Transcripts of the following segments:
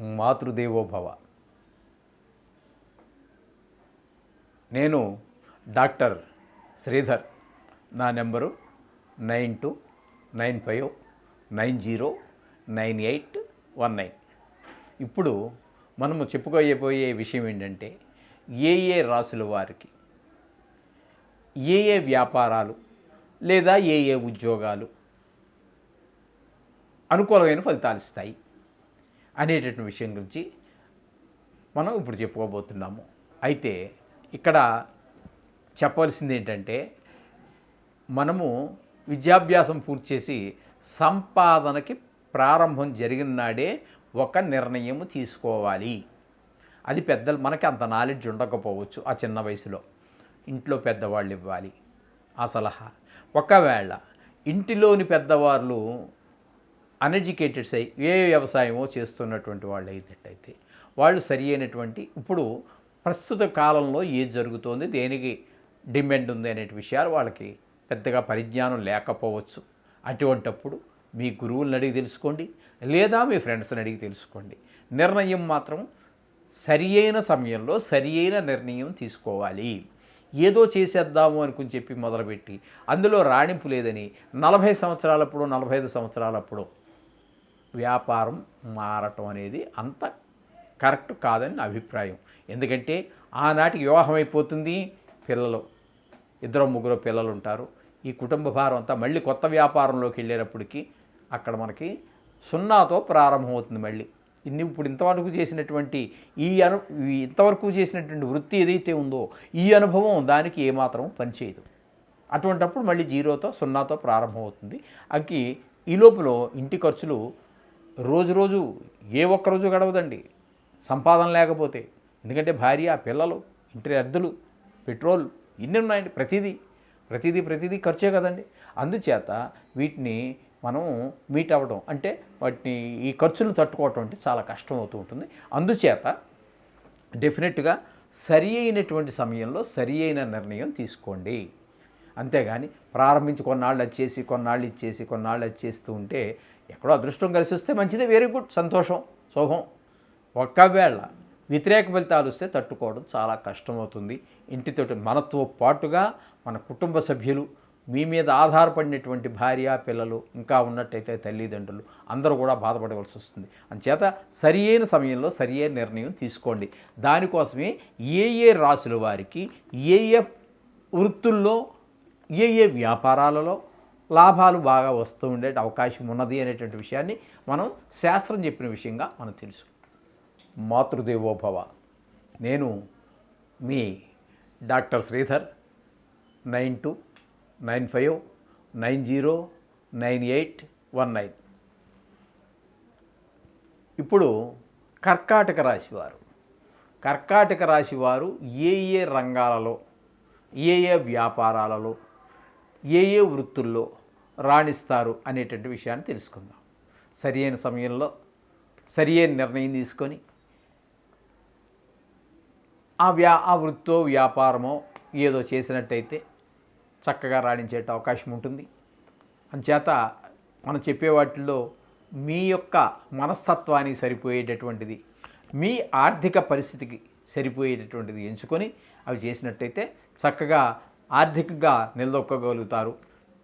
మాతృదేవోభవ. నేను డాక్టర్ శ్రీధర్ నా number nine two nine five nine zero nine eight one nine. ఇప్పుడు మనము చెప్పుకోయబోయే విషయం ఏంటంటే ఏ ఏ రాసుల వారికి ఏ ఏ వ్యాపారాలు లేదా ఏ ఏ ఉద్యోగాలు అనుకూలమైన ఫలితాలు ఇస్తాయి? అనేటటువంటి విషయం గురించి మనం ఇప్పుడు చెప్పుకోబోతున్నాము. అయితే ఇక్కడ చెప్పవలసింది ఏంటంటే మనము విద్యాభ్యాసం పూర్తి చేసి సంపాదనకి ప్రారంభం జరిగిన నాడే ఒక నిర్ణయం తీసుకోవాలి. అది పెద్దలు మనకి అంత నాలెడ్జ్ ఉండకపోవచ్చు ఆ చిన్న వయసులో. ఇంట్లో పెద్దవాళ్ళు ఇవ్వాలి. ఆ సలహా. ఒకవేళ ఇంటిలోని పెద్దవాళ్ళు అన్ఎడ్యుకేటెడ్స్ అయి ఏ వ్యవసాయమో చేస్తున్నటువంటి వాళ్ళు అయినట్టయితే వాళ్ళు సరి అయినటువంటి ఇప్పుడు ప్రస్తుత కాలంలో ఏది జరుగుతోంది దేనికి డిమాండ్ ఉంది అనే విషయాలు వాళ్ళకి పెద్దగా పరిజ్ఞానం లేకపోవచ్చు. అటువంటప్పుడు మీ గురువులను అడిగి తెలుసుకోండి లేదా మీ ఫ్రెండ్స్ని అడిగి తెలుసుకోండి. నిర్ణయం మాత్రం సరి అయిన సమయంలో సరి అయిన నిర్ణయం తీసుకోవాలి. ఏదో చేసేద్దాము అనుకుని చెప్పి మొదలుపెట్టి అందులో రాణింపు లేదని నలభై సంవత్సరాలప్పుడు నలభై ఐదు సంవత్సరాలప్పుడు వ్యాపారం మారటం అనేది అంత కరెక్ట్ కాదని నా అభిప్రాయం. ఎందుకంటే ఆనాటికి వివాహం అయిపోతుంది పిల్లలు ఇద్దరు ముగ్గురు పిల్లలు ఉంటారు. ఈ కుటుంబ భారం అంతా మళ్ళీ కొత్త వ్యాపారంలోకి వెళ్ళేటప్పటికి అక్కడ మనకి సున్నాతో ప్రారంభమవుతుంది మళ్ళీ. ఇన్ని ఇప్పుడు ఇంతవరకు చేసినటువంటి ఈ అను ఇంతవరకు చేసినటువంటి వృత్తి ఏదైతే ఉందో ఈ అనుభవం దానికి ఏమాత్రం పనిచేయదు. అటువంటప్పుడు మళ్ళీ జీరోతో సున్నాతో ప్రారంభమవుతుంది అకి ఈ లోపల ఇంటి ఖర్చులు రోజు రోజు ఏ ఒక్క రోజు గడవదండి. సంపాదన లేకపోతే. ఎందుకంటే భార్య పిల్లలు ఇంటి అద్దెలు పెట్రోల్ ఇన్ని ఉన్నాయండి ప్రతిదీ. ప్రతిదీ ప్రతిదీ ఖర్చే కదండి. అందుచేత వీటిని మనం మీట్ అవ్వడం అంటే వాటిని ఈ ఖర్చులను తట్టుకోవటం అంటే చాలా కష్టం అవుతూ ఉంటుంది. అందుచేత డెఫినెట్గా సరి అయినటువంటి సమయంలో సరి అయిన నిర్ణయం తీసుకోండి. అంతేగాని ప్రారంభించి కొన్నాళ్ళు వచ్చేసి కొన్నాళ్ళు ఇచ్చేసి కొన్నాళ్ళు వచ్చేస్తూ ఉంటే ఎక్కడో అదృష్టం కలిసి వస్తే మంచిదే వెరీ గుడ్ సంతోషం శుభం. ఒక్కవేళ వ్యతిరేక ఫలితాలు వస్తే తట్టుకోవడం చాలా కష్టమవుతుంది. ఇంటితోటి మనతో పాటుగా మన కుటుంబ సభ్యులు మీ మీద ఆధారపడినటువంటి భార్య పిల్లలు ఇంకా ఉన్నట్టయితే తల్లిదండ్రులు అందరూ కూడా బాధపడవలసి వస్తుంది. అంచేత సరి అయిన సమయంలో సరి అయిన నిర్ణయం తీసుకోండి. దానికోసమే ఏ ఏ రాసుల వారికి ఏ ఏ వృత్తుల్లో ఏ ఏ వ్యాపారాలలో లాభాలు బాగా వస్తూ ఉండే అవకాశం ఉన్నది అనేటువంటి విషయాన్ని మనం శాస్త్రం చెప్పిన విషయంగా మనం తెలుసు. మాతృదేవోభవ. నేను మీ doctor Sridhar nine two nine five nine zero nine eight one nine. ఇప్పుడు కర్కాటక రాశివారు కర్కాటక రాశి వారు ఏ ఏ రంగాలలో ఏ ఏ వ్యాపారాలలో ఏ ఏ వృత్తుల్లో రాణిస్తారు అనేటువంటి విషయాన్ని తెలుసుకుందాం. సరి అయిన సమయంలో సరి అయిన నిర్ణయం తీసుకొని ఆ వ్యా ఆ వృత్తో వ్యాపారమో ఏదో చేసినట్టయితే చక్కగా రాణించే అవకాశం ఉంటుంది. అంచేత మనం చెప్పే వాటిల్లో మీ యొక్క మనస్తత్వానికి సరిపోయేటటువంటిది మీ ఆర్థిక పరిస్థితికి సరిపోయేటటువంటిది ఎంచుకొని అవి చేసినట్టయితే చక్కగా ఆర్థికంగా నిలదొక్కగలుగుతారు.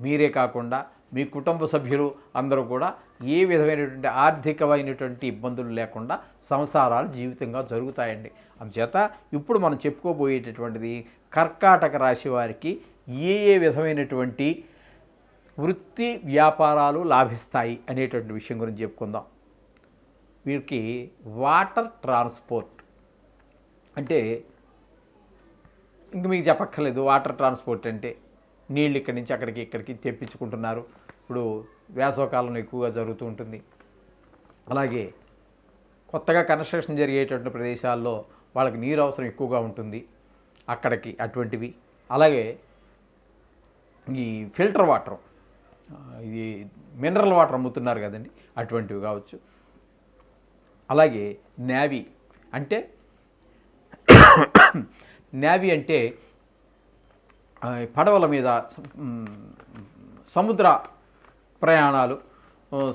మీరే కాకుండా మీ కుటుంబ సభ్యులు అందరూ కూడా ఏ విధమైనటువంటి ఆర్థికమైనటువంటి ఇబ్బందులు లేకుండా సంసారాలు జీవితంగా జరుగుతాయండి. అందుచేత ఇప్పుడు మనం చెప్పుకోబోయేటటువంటిది కర్కాటక రాశి వారికి ఏ ఏ విధమైనటువంటి వృత్తి వ్యాపారాలు లాభిస్తాయి అనేటువంటి విషయం గురించి చెప్పుకుందాం. వీరికి వాటర్ ట్రాన్స్పోర్ట్ అంటే ఇంక మీకు చెప్పక్కర్లేదు. వాటర్ ట్రాన్స్పోర్ట్ అంటే నీళ్ళు ఇక్కడి నుంచి అక్కడికి ఇక్కడికి తెప్పించుకుంటున్నారు. ఇప్పుడు వేసవకాలం ఎక్కువగా జరుగుతూ ఉంటుంది. అలాగే కొత్తగా కన్స్ట్రక్షన్ జరిగేటువంటి ప్రదేశాల్లో వాళ్ళకి నీరు అవసరం ఎక్కువగా ఉంటుంది. అక్కడికి అటువంటివి. అలాగే ఈ ఫిల్టర్ వాటర్ ఇది మినరల్ వాటర్ అమ్ముతున్నారు కదండి. అటువంటివి కావచ్చు. అలాగే నేవీ అంటే నేవీ అంటే పడవల మీద సముద్ర ప్రయాణాలు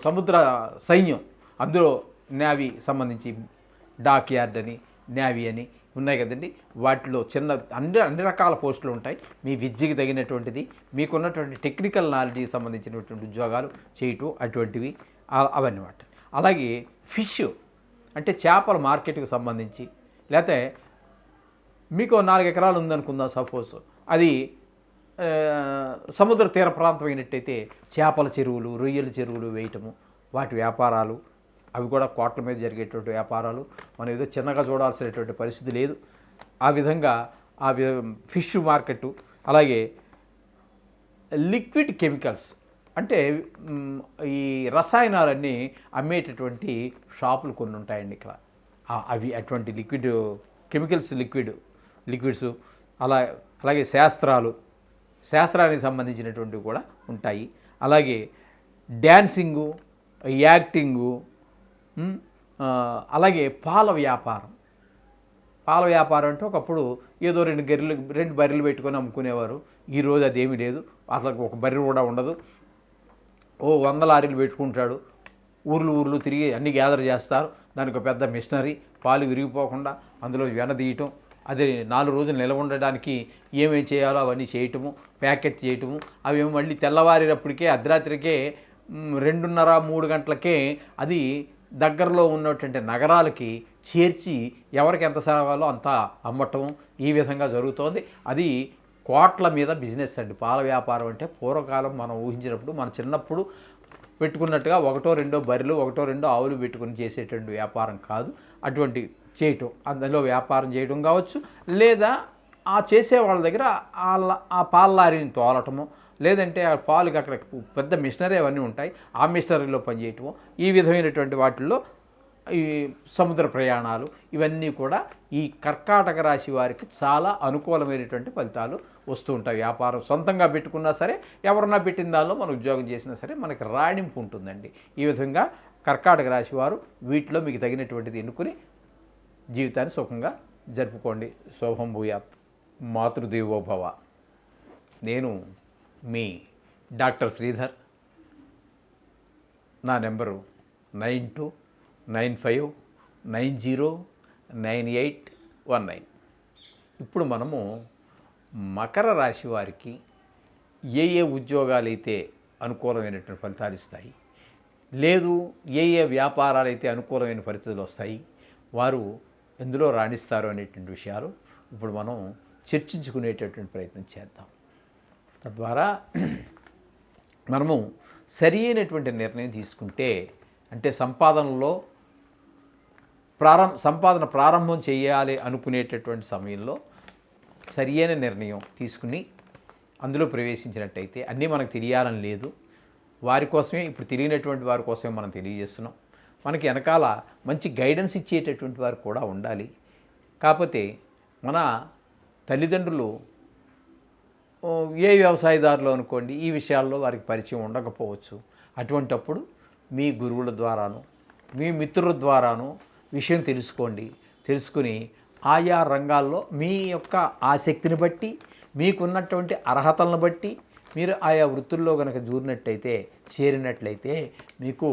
సముద్ర సైన్యం అందులో నేవీ సంబంధించి డాక్ యార్డ్ అని నేవీ అని ఉన్నాయి కదండి. వాటిలో చిన్న అన్ని అన్ని రకాల పోస్టులు ఉంటాయి. మీ విద్యకి తగినటువంటిది మీకున్నటువంటి టెక్నికల్ నాలెడ్జ్కి సంబంధించినటువంటి ఉద్యోగాలు చేయటం అటువంటివి అవన్నమాట. అవన్నీ మాట అలాగే ఫిష్ అంటే చేపల మార్కెట్కి సంబంధించి లేకపోతే మీకు నాలుగు ఎకరాలు ఉందనుకుందాం సపోజ్. అది సముద్ర తీర ప్రాంతం అయినట్టయితే చేపల చెరువులు రొయ్యల చెరువులు వేయటము వాటి వ్యాపారాలు అవి కూడా కోట్ల మీద జరిగేటువంటి వ్యాపారాలు. మనం ఏదో చిన్నగా చూడాల్సినటువంటి పరిస్థితి లేదు. ఆ విధంగా ఆ వి ఫిష్ మార్కెట్ అలాగే లిక్విడ్ కెమికల్స్ అంటే ఈ రసాయనాలన్నీ అమ్మేటటువంటి షాపులు కొన్ని ఉంటాయండి ఇక్కడ అవి అటువంటి లిక్విడ్ కెమికల్స్ లిక్విడ్ లిక్విడ్స్ అలా అలాగే శాస్త్రాలు శాస్త్రానికి సంబంధించినటువంటివి కూడా ఉంటాయి. అలాగే డ్యాన్సింగు యాక్టింగు అలాగే పాల వ్యాపారం. పాల వ్యాపారం అంటే ఒకప్పుడు ఏదో రెండు గర్రెలు రెండు బర్రెలు పెట్టుకొని అమ్ముకునేవారు. ఈరోజు అదేమీ లేదు. అసలు ఒక బర్రె కూడా ఉండదు. ఓ వంద లారీలు పెట్టుకుంటాడు. ఊర్లు ఊర్లు తిరిగి అన్ని గ్యాదర్ చేస్తారు. దానికి ఒక పెద్ద మిషనరీ. పాలు విరిగిపోకుండా అందులో వెనదీయటం అది నాలుగు రోజులు నిలవ ఉండడానికి ఏమేమి చేయాలో అవన్నీ చేయటము ప్యాకెట్ చేయటము అవి మళ్ళీ తెల్లవారినప్పటికే అర్ధరాత్రికే రెండున్నర మూడు గంటలకే అది దగ్గరలో ఉన్నటువంటి నగరాలకి చేర్చి ఎవరికి ఎంత సేవాలో అంత అమ్మటం ఈ విధంగా జరుగుతోంది. అది కోట్ల మీద బిజినెస్ అండి. పాల వ్యాపారం అంటే పూర్వకాలం మనం ఊహించినప్పుడు మన చిన్నప్పుడు పెట్టుకున్నట్టుగా ఒకటో రెండో బర్రెలు ఒకటో రెండో ఆవులు పెట్టుకుని చేసేటువంటి వ్యాపారం కాదు. అటువంటి చేయటం. అందులో వ్యాపారం చేయడం కావచ్చు లేదా ఆ చేసే వాళ్ళ దగ్గర ఆ పాల లారీని తోలటము లేదంటే ఆ పాలుకి అక్కడ పెద్ద మిషనరీ అవన్నీ ఉంటాయి ఆ మిషనరీలో పనిచేయటము ఈ విధమైనటువంటి వాటిల్లో ఈ సముద్ర ప్రయాణాలు ఇవన్నీ కూడా ఈ కర్కాటక రాశి వారికి చాలా అనుకూలమైనటువంటి ఫలితాలు వస్తూ ఉంటాయి. వ్యాపారం సొంతంగా పెట్టుకున్నా సరే ఎవరన్నా పెట్టిన దానిలో మనం ఉద్యోగం చేసినా సరే మనకి రాణింపు ఉంటుందండి. ఈ విధంగా కర్కాటక రాశి వారు వీటిలో మీకు తగినటువంటిది ఎన్నుకుని జీవితాన్ని సుఖంగా జరుపుకోండి. శోభం భూయాత్. మాతృదేవోభవ నేను మీ డాక్టర్ శ్రీధర్. నా number nine two nine five nine zero nine eight one nine. ఇప్పుడు మనము మకర రాశి వారికి ఏ ఏ ఉద్యోగాలు అయితే అనుకూలమైనటువంటి ఫలితాలు ఇస్తాయి లేదు ఏ ఏ వ్యాపారాలు అయితే అనుకూలమైన పరిస్థితులు వస్తాయి వారు ఎందులో రాణిస్తారు అనేటువంటి విషయాలు ఇప్పుడు మనం చర్చించుకునేటటువంటి ప్రయత్నం చేద్దాం. తద్వారా మనము సరి అయినటువంటి నిర్ణయం తీసుకుంటే అంటే సంపాదనలో ప్రారంభ సంపాదన ప్రారంభం చేయాలి అనుకునేటటువంటి సమయంలో సరి అయిన నిర్ణయం తీసుకుని అందులో ప్రవేశించినట్టయితే అన్నీ మనకు తెలియాలని లేదు. వారి కోసమే ఇప్పుడు తెలియనటువంటి వారి కోసమే మనం తెలియజేస్తున్నాం. మనకి వెనకాల మంచి గైడెన్స్ ఇచ్చేటటువంటి వారు కూడా ఉండాలి. కాకపోతే మన తల్లిదండ్రులు ఏ వ్యవసాయదారులు అనుకోండి ఈ విషయాల్లో వారికి పరిచయం ఉండకపోవచ్చు. అటువంటప్పుడు మీ గురువుల ద్వారాను మీ మిత్రుల ద్వారాను విషయం తెలుసుకోండి. తెలుసుకుని ఆయా రంగాల్లో మీ యొక్క ఆసక్తిని బట్టి మీకున్నటువంటి అర్హతలను బట్టి మీరు ఆయా వృత్తుల్లో కనుక దూరినట్టయితే చేరినట్లయితే మీకు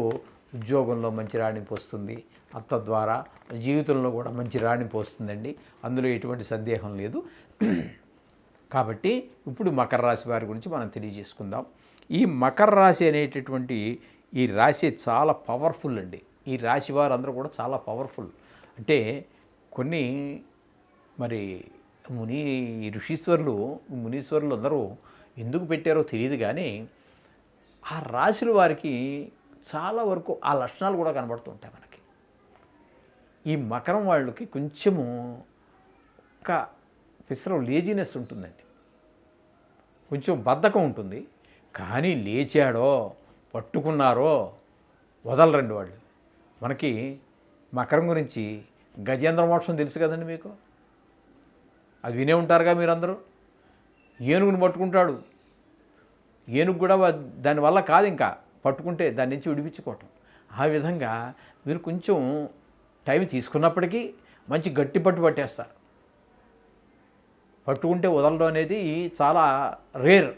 ఉద్యోగంలో మంచి రాణింపు వస్తుంది. అత్త ద్వారా జీవితంలో కూడా మంచి రాణింపు వస్తుందండి. అందులో ఎటువంటి సందేహం లేదు. కాబట్టి ఇప్పుడు మకర రాశి వారి గురించి మనం తెలియజేసుకుందాం. ఈ మకర రాశి అనేటటువంటి ఈ రాశి చాలా పవర్ఫుల్ అండి. ఈ రాశి వారు అందరూ కూడా చాలా పవర్ఫుల్ అంటే కొన్ని మరి ముని ఋషీశ్వరులు మునీశ్వరులు అందరూ ఎందుకు పెట్టారో తెలియదు కానీ ఆ రాశుల వారికి చాలా వరకు ఆ లక్షణాలు కూడా కనబడుతుంటాయి మనకి. ఈ మకరం వాళ్ళకి కొంచెము ఒక పిసరం లేజినెస్ ఉంటుందండి. కొంచెం బద్ధకం ఉంటుంది. కానీ లేచాడో పట్టుకున్నారో వదలరండి వాళ్ళు. మనకి మకరం గురించి గజేంద్ర మోక్షం తెలుసు కదండి మీకు? అది వినే ఉంటారుగా మీరందరూ? ఏనుగును పట్టుకుంటాడు. ఏనుగు కూడా దానివల్ల కాదు ఇంకా. పట్టుకుంటే దాని నుంచి విడిపించుకోవటం. ఆ విధంగా మీరు కొంచెం టైం తీసుకున్నప్పటికీ మంచి గట్టి పట్టు పట్టేస్తారు. పట్టుకుంటే వదలడం అనేది చాలా రేర్.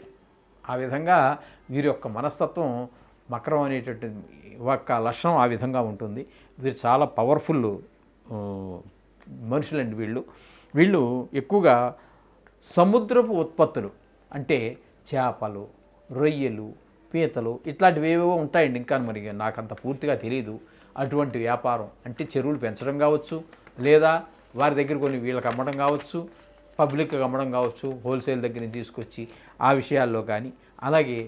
ఆ విధంగా వీరి యొక్క మనస్తత్వం మకరం అనేటటువంటి ఒక లక్షణం ఆ విధంగా ఉంటుంది. వీరు చాలా పవర్ఫుల్ మనుషులండి వీళ్ళు. వీళ్ళు ఎక్కువగా సముద్రపు ఉత్పత్తులు అంటే చేపలు రొయ్యలు పీతలు ఇట్లాంటివి ఏవేవో ఉంటాయండి ఇంకా మరి నాకు అంత పూర్తిగా తెలియదు అటువంటి వ్యాపారం అంటే చెరువులు పెంచడం కావచ్చు లేదా వారి దగ్గర కొన్ని వీళ్ళకి అమ్మడం కావచ్చు పబ్లిక్కి అమ్మడం కావచ్చు హోల్సేల్ దగ్గర నుంచి తీసుకొచ్చి ఆ విషయాల్లో కానీ. అలాగే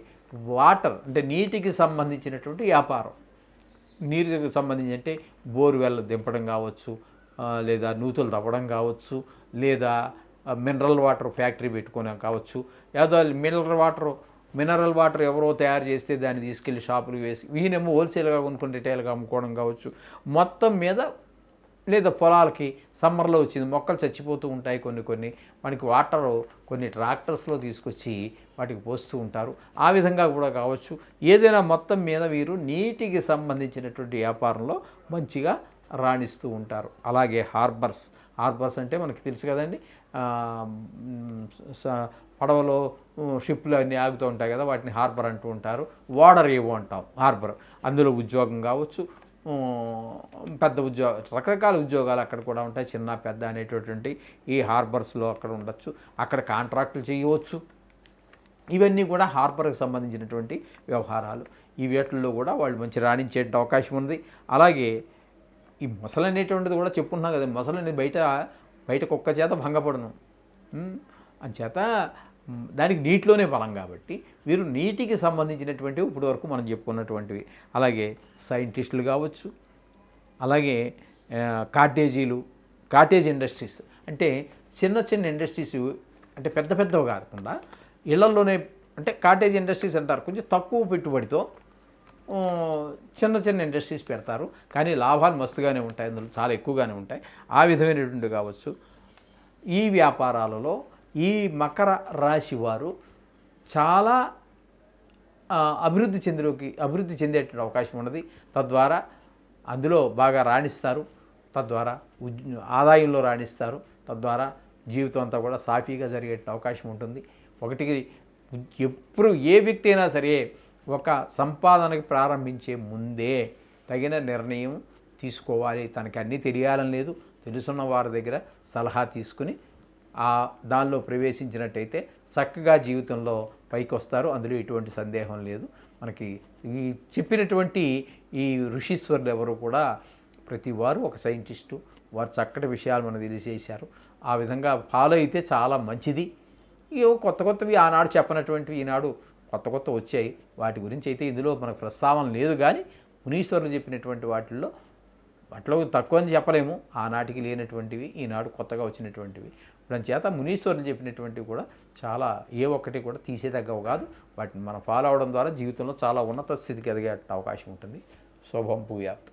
వాటర్ అంటే నీటికి సంబంధించినటువంటి వ్యాపారం. నీరుకు సంబంధించి అంటే బోర్వెల్ దింపడం కావచ్చు లేదా నూతులు తవ్వడం కావచ్చు లేదా మినరల్ వాటర్ ఫ్యాక్టరీ పెట్టుకోవడం కావచ్చు. ఏదో మినరల్ వాటర్ మినరల్ వాటర్ ఎవరో తయారు చేస్తే దాన్ని తీసుకెళ్ళి షాపులు వేసి ఈయనేమో హోల్సేల్గా కొనుక్కుని రిటైల్గా అమ్ముకోవడం కావచ్చు. మొత్తం మీద లేదా పొలాలకి సమ్మర్లో వచ్చింది మొక్కలు చచ్చిపోతూ ఉంటాయి కొన్ని కొన్ని. మనకి వాటర్ కొన్ని ట్రాక్టర్స్లో తీసుకొచ్చి వాటికి పోస్తూ ఉంటారు. ఆ విధంగా కూడా కావచ్చు. ఏదైనా మొత్తం మీద వీరు నీటికి సంబంధించినటువంటి వ్యాపారంలో మంచిగా రాణిస్తూ ఉంటారు. అలాగే హార్బర్స్. హార్బర్స్ అంటే మనకి తెలుసు కదండి. పడవలో షిప్లు అన్నీ ఆగుతూ ఉంటాయి కదా వాటిని హార్బర్ అంటూ ఉంటారు. వాడర్ ఏవో అంటాం హార్బర్. అందులో ఉద్యోగం కావచ్చు పెద్ద ఉద్యోగ రకరకాల ఉద్యోగాలు అక్కడ కూడా ఉంటాయి చిన్న పెద్ద అనేటటువంటి ఈ హార్బర్స్లో అక్కడ ఉండొచ్చు. అక్కడ కాంట్రాక్టులు చేయవచ్చు. ఇవన్నీ కూడా హార్బర్కి సంబంధించినటువంటి వ్యవహారాలు. ఈ వేటల్లో కూడా వాళ్ళు మంచి రాణించే అవకాశం ఉంది. అలాగే ఈ మొసలు అనేటువంటిది కూడా చెప్పుకున్నాం కదా మొసలు అనేది బయట బయట కుక్క చేత భంగపడను. అంచేత దానికి నీటిలోనే బలం కాబట్టి వీరు నీటికి సంబంధించినటువంటివి ఇప్పటి వరకు మనం చెప్పుకున్నటువంటివి. అలాగే సైంటిస్టులు కావచ్చు అలాగే కాటేజీలు కాటేజ్ ఇండస్ట్రీస్. అంటే చిన్న చిన్న ఇండస్ట్రీస్ అంటే పెద్ద పెద్దవి కాకుండా ఇళ్ళలోనే అంటే కాటేజ్ ఇండస్ట్రీస్ అంటారు. కొంచెం తక్కువ పెట్టుబడితో చిన్న చిన్న ఇండస్ట్రీస్ పెడతారు. కానీ లాభాలు మస్తుగానే ఉంటాయి. అందులో చాలా ఎక్కువగానే ఉంటాయి. ఆ విధమైనటువంటి కావచ్చు. ఈ వ్యాపారాలలో ఈ మకర రాశి వారు చాలా అభివృద్ధి చెందిలోకి అభివృద్ధి చెందేటువంటి అవకాశం ఉన్నది. తద్వారా అందులో బాగా రాణిస్తారు. తద్వారా ఆదాయంలో రాణిస్తారు. తద్వారా జీవితం అంతా కూడా సాఫీగా జరిగే అవకాశం ఉంటుంది. ఒకటికి ఎప్పుడు ఏ వ్యక్తి అయినా సరే ఒక సంపాదనకి ప్రారంభించే ముందే తగిన నిర్ణయం తీసుకోవాలి. తనకి అన్నీ తెలియాలని లేదు. తెలుసున్న వారి దగ్గర సలహా తీసుకుని ఆ దానిలో ప్రవేశించినట్టయితే చక్కగా జీవితంలో పైకి వస్తారు అందులో ఎటువంటి సందేహం లేదు. మనకి ఈ చెప్పినటువంటి ఈ ఋషీశ్వరులు ఎవరు కూడా ప్రతి వారు ఒక సైంటిస్టు. వారు చక్కటి విషయాలు మనకు తెలియజేశారు. ఆ విధంగా ఫాలో అయితే చాలా మంచిది. ఏవో కొత్త కొత్తవి ఆనాడు చెప్పనటువంటివి ఈనాడు కొత్త కొత్త వచ్చాయి. వాటి గురించి అయితే ఇందులో మనకు ప్రస్తావన లేదు కానీ మునీశ్వరులు చెప్పినటువంటి వాటిల్లో వాటిలో తక్కువ అని చెప్పలేము. ఆనాటికి లేనటువంటివి ఈనాడు కొత్తగా వచ్చినటువంటివి. దాని చేత మునీశ్వరులు చెప్పినటువంటివి కూడా చాలా ఏ ఒక్కటి కూడా తీసేదగ్గవు కాదు. వాటిని మనం ఫాలో అవడం ద్వారా జీవితంలో చాలా ఉన్నత స్థితికి ఎదిగే అవకాశం ఉంటుంది. శుభం పూయాత్